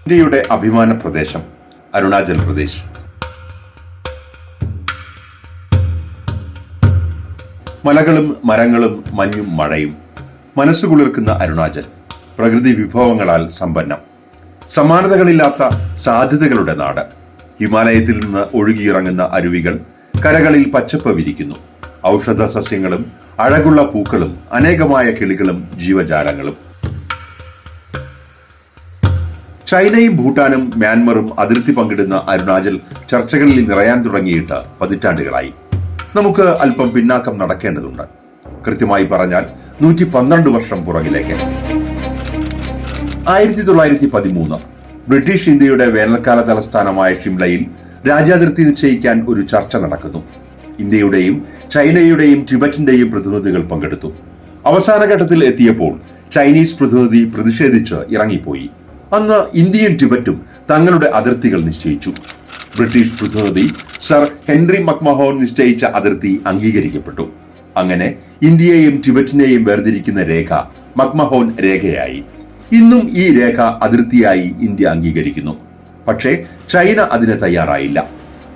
ഇന്ത്യയുടെ അഭിമാന പ്രദേശം അരുണാചൽ പ്രദേശ്. മലകളും മരങ്ങളും മഞ്ഞും മഴയും മനസ്സു കുളിർക്കുന്ന അരുണാചൽ പ്രകൃതി വിഭവങ്ങളാൽ സമ്പന്നം. സമാനതകളില്ലാത്ത സാധ്യതകളുടെ നാട്. ഹിമാലയത്തിൽ നിന്ന് ഒഴുകിയിറങ്ങുന്ന അരുവികൾ കരകളിൽ പച്ചപ്പ് വിരിക്കുന്നു. ഔഷധ സസ്യങ്ങളും അഴകുള്ള പൂക്കളും അനേകമായ കിളികളും ജീവജാലങ്ങളും. ചൈനയും ഭൂട്ടാനും മ്യാൻമറും അതിർത്തി പങ്കിടുന്ന അരുണാചൽ ചർച്ചകളിൽ നിറയാൻ തുടങ്ങിയിട്ട് പതിറ്റാണ്ടുകളായി. നമുക്ക് അല്പം പിന്നാക്കം നടക്കേണ്ടതുണ്ട്. കൃത്യമായി പറഞ്ഞാൽ നൂറ്റി പന്ത്രണ്ട് വർഷം പുറകിലേക്ക്. ആയിരത്തി തൊള്ളായിരത്തി പതിമൂന്ന് ബ്രിട്ടീഷ് ഇന്ത്യയുടെ വേനൽക്കാല തലസ്ഥാനമായ ഷിംലയിൽ രാജ്യാതിർത്തി നിശ്ചയിക്കാൻ ഒരു ചർച്ച നടക്കുന്നു. ഇന്ത്യയുടെയും ചൈനയുടെയും ടിബറ്റിന്റെയും പ്രതിനിധികൾ പങ്കെടുത്തു. അവസാന ഘട്ടത്തിൽ എത്തിയപ്പോൾ ചൈനീസ് പ്രതിനിധി പ്രതിഷേധിച്ച് ഇറങ്ങിപ്പോയി. അന്ന് ഇന്ത്യയും ടിബറ്റും തങ്ങളുടെ അതിർത്തികൾ നിശ്ചയിച്ചു. ബ്രിട്ടീഷ് പ്രതിനിധി സർ ഹെൻറി മക്മഹോൺ നിശ്ചയിച്ച അതിർത്തി അംഗീകരിക്കപ്പെട്ടു. അങ്ങനെ ഇന്ത്യയെയും ടിബറ്റിനെയും വേർതിരിക്കുന്ന രേഖ മക്മഹോൺ രേഖയായി. ഇന്നും ഈ രേഖ അതിർത്തിയായി ഇന്ത്യ അംഗീകരിക്കുന്നു. പക്ഷേ ചൈന അതിന് തയ്യാറായില്ല.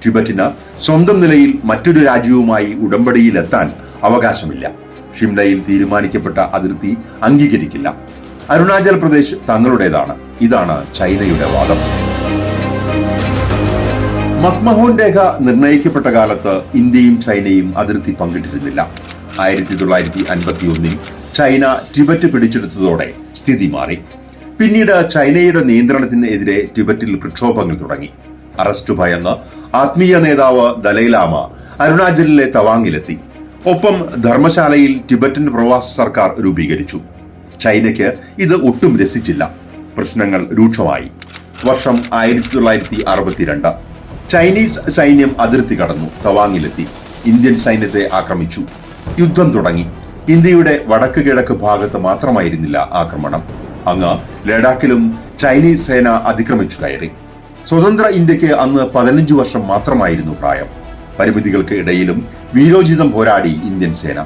ടിബറ്റിന് സ്വന്തം നിലയിൽ മറ്റൊരു രാജ്യവുമായി ഉടമ്പടിയിലെത്താൻ അവകാശമില്ല. ഷിംലയിൽ തീരുമാനിക്കപ്പെട്ട അതിർത്തി അംഗീകരിക്കില്ല. അരുണാചൽ പ്രദേശ് തങ്ങളുടേതാണ്. ഇതാണ് ചൈനയുടെ വാദം. മക്മഹോൻ രേഖ നിർണയിക്കപ്പെട്ട കാലത്ത് ഇന്ത്യയും ചൈനയും അതിർത്തി പങ്കിട്ടിരുന്നില്ല. ആയിരത്തി തൊള്ളായിരത്തി അൻപത്തി ഒന്നിൽ ചൈന ടിബറ്റ് പിടിച്ചെടുത്തതോടെ സ്ഥിതി മാറി. പിന്നീട് ചൈനയുടെ നിയന്ത്രണത്തിനെതിരെ ടിബറ്റിൽ പ്രക്ഷോഭങ്ങൾ തുടങ്ങി. അറസ്റ്റ് ഭയന്ന് ആത്മീയ നേതാവ് ദലൈലാമ അരുണാചലിലെ തവാങ്ങിലെത്തി. ഒപ്പം ധർമ്മശാലയിൽ ടിബറ്റൻ പ്രവാസി സർക്കാർ രൂപീകരിച്ചു. ചൈനയ്ക്ക് ഇത് ഒട്ടും രസിച്ചില്ല. പ്രശ്നങ്ങൾ രൂക്ഷമായി. വർഷം ആയിരത്തി തൊള്ളായിരത്തി അറുപത്തിരണ്ട് ചൈനീസ് സൈന്യം അതിർത്തി കടന്നു തവാങ്ങിലെത്തി. ഇന്ത്യൻ സൈന്യത്തെ ആക്രമിച്ചു. യുദ്ധം തുടങ്ങി. ഇന്ത്യയുടെ വടക്ക് കിഴക്ക് ഭാഗത്ത് മാത്രമായിരുന്നില്ല ആക്രമണം. അങ്ങ് ലഡാക്കിലും ചൈനീസ് സേന അതിക്രമിച്ചു കയറി. സ്വതന്ത്ര ഇന്ത്യയ്ക്ക് അന്ന് പതിനഞ്ചു വർഷം മാത്രമായിരുന്നു പ്രായം. പരിമിതികൾക്ക് ഇടയിലും വീരോചിതം പോരാടി ഇന്ത്യൻ സേന.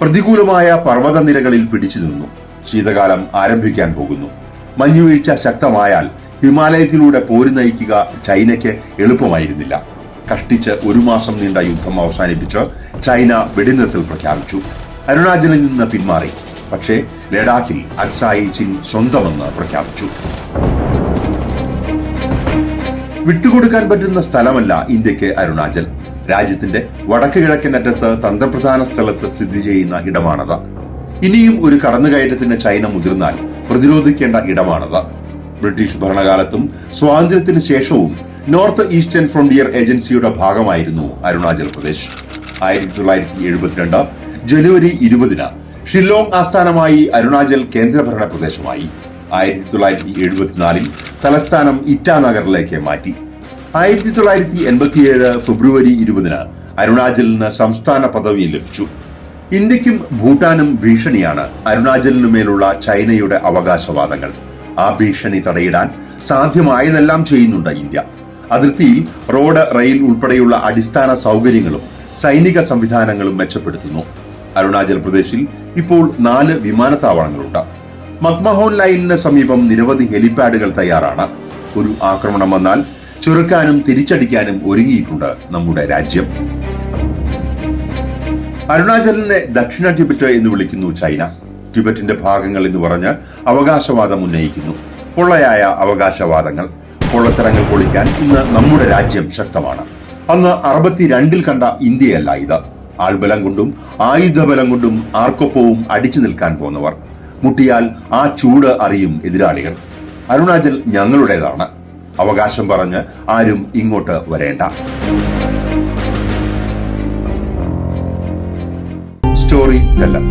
പ്രതികൂലമായ പർവതനിരകളിൽ പിടിച്ചു നിന്നു. ശീതകാലം ആരംഭിക്കാൻ പോകുന്നു. മഞ്ഞുവീഴ്ച ശക്തമായാൽ ഹിമാലയത്തിലൂടെ പോര് നയിക്കുക ചൈനയ്ക്ക് എളുപ്പമായിരുന്നില്ല. കഷ്ടിച്ച് ഒരു മാസം നീണ്ട യുദ്ധം അവസാനിപ്പിച്ച് ചൈന വെടിനിർത്തൽ പ്രഖ്യാപിച്ചു. അരുണാചലിൽ നിന്ന് പിന്മാറി. പക്ഷേ ലഡാക്കിൽ അക്സായി ചിങ് സ്വന്തമെന്ന് പ്രഖ്യാപിച്ചു. വിട്ടുകൊടുക്കാൻ പറ്റുന്ന സ്ഥലമല്ല ഇന്ത്യയ്ക്ക് അരുണാചൽ. രാജ്യത്തിന്റെ വടക്ക് കിഴക്കൻ അറ്റത്ത് തന്ത്രപ്രധാന സ്ഥലത്ത് സ്ഥിതി ചെയ്യുന്ന ഇടമാണത്. ഇനിയും ഒരു കടന്നുകയറ്റത്തിന് ചൈന മുതിർന്നാൽ പ്രതിരോധിക്കേണ്ട ഇടമാണത്. ബ്രിട്ടീഷ് ഭരണകാലത്തും സ്വാതന്ത്ര്യത്തിന് ശേഷവും നോർത്ത് ഈസ്റ്റേൺ ഫ്രണ്ടിയർ ഏജൻസിയുടെ ഭാഗമായിരുന്നു അരുണാചൽ പ്രദേശ്. ആയിരത്തി തൊള്ളായിരത്തി എഴുപത്തിരണ്ട് ജനുവരി ഇരുപതിന് ഷില്ലോങ് ആസ്ഥാനമായി അരുണാചൽ കേന്ദ്രഭരണ പ്രദേശമായി. ആയിരത്തി തൊള്ളായിരത്തി എഴുപത്തിനാലിൽ തലസ്ഥാനം ഇറ്റാനഗറിലേക്ക് മാറ്റി. ആയിരത്തി തൊള്ളായിരത്തി എൺപത്തിയേഴ് ഫെബ്രുവരി ഇരുപതിന് അരുണാചലിന് സംസ്ഥാന പദവി ലഭിച്ചു. ഇന്ത്യക്കും ഭൂട്ടാനും ഭീഷണിയാണ് അരുണാചലിനുമേലുള്ള ചൈനയുടെ അവകാശവാദങ്ങൾ. ആ ഭീഷണി തടയിടാൻ സാധ്യമായതെല്ലാം ചെയ്യുന്നുണ്ട് ഇന്ത്യ. അതിർത്തിയിൽ റോഡ് റെയിൽ ഉൾപ്പെടെയുള്ള അടിസ്ഥാന സൗകര്യങ്ങളും സൈനിക സംവിധാനങ്ങളും മെച്ചപ്പെടുത്തുന്നു. അരുണാചൽ പ്രദേശിൽ ഇപ്പോൾ നാല് വിമാനത്താവളങ്ങളുണ്ട്. മക്മഹോൺ ലൈനിന് സമീപം നിരവധി ഹെലിപാഡുകൾ തയ്യാറാണ്. ഒരു ആക്രമണം വന്നാൽ ചെറുക്കാനും തിരിച്ചടിക്കാനും ഒരുങ്ങിയിട്ടുണ്ട് നമ്മുടെ രാജ്യം. അരുണാചലിനെ ദക്ഷിണ ടിബറ്റ് എന്ന് വിളിക്കുന്നു ചൈന. ടിബറ്റിന്റെ ഭാഗങ്ങൾ എന്ന് പറഞ്ഞ് അവകാശവാദം ഉന്നയിക്കുന്നു. പൊള്ളയായ അവകാശവാദങ്ങൾ പൊള്ളത്തരങ്ങൾ പൊളിക്കാൻ ഇന്ന് നമ്മുടെ രാജ്യം ശക്തമാണ്. അന്ന് അറുപത്തിരണ്ടിൽ കണ്ട ഇന്ത്യയല്ല ഇത്. ആൾബലം കൊണ്ടും ആയുധബലം കൊണ്ടും ആർക്കൊപ്പവും അടിച്ചു നിൽക്കാൻ പോന്നവർ. മുട്ടിയാൽ ആ ചൂട് അറിയും എതിരാളികൾ. അരുണാചൽ ഞങ്ങളുടേതാണ്. അവകാശം പറഞ്ഞ് ആരും ഇങ്ങോട്ട് വരേണ്ട. Story teller